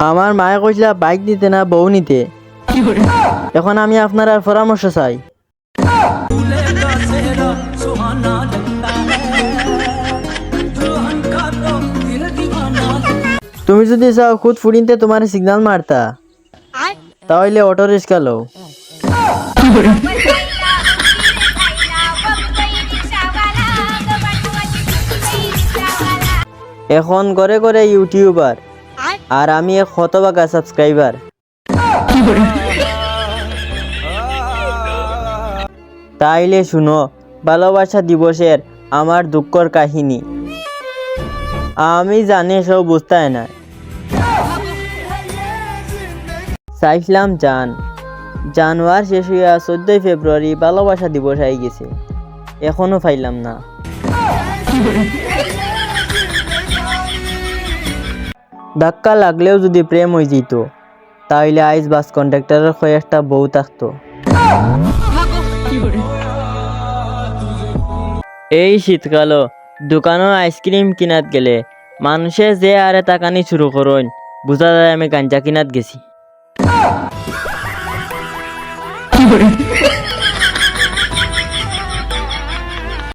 আমার মায়ে কইছিল বাইক নিতে না বউ নিতে। এখন আমি আপনার আর পরামর্শ চাই। তুমি যদি চাও খুদ ফুরিনতে তোমার সিগন্যাল মারতা তাহলে অটো রিক্সা লও এখন করে করে ইউটিউবার আর আমি এক হতবাকা সাবস্ক্রাইবার তাইলে শুনো, ভালোবাসা দিবসের আমার দুঃখর কাহিনী। আমি জানি সব বুঝতে না। চাইছিলাম জান। জানুয়ার শেষ হইয়া চোদ্দই ফেব্রুয়ারি ভালোবাসা দিবস আই গেছে। এখনও পাইলাম না। ধাক্কা লাগলেও যদি প্রেম হয়ে যেত তাহলে আইস বাস কন্ট্রাক্টরের হয়ে একটা বউ থাকতো। এই শীতকালও দোকানও আইসক্রিম কিনাত গেলে মানুষে যে আরে তাকানি শুরু করুন বুঝা যায় আমি গাঞ্জা কিনাত গেছি।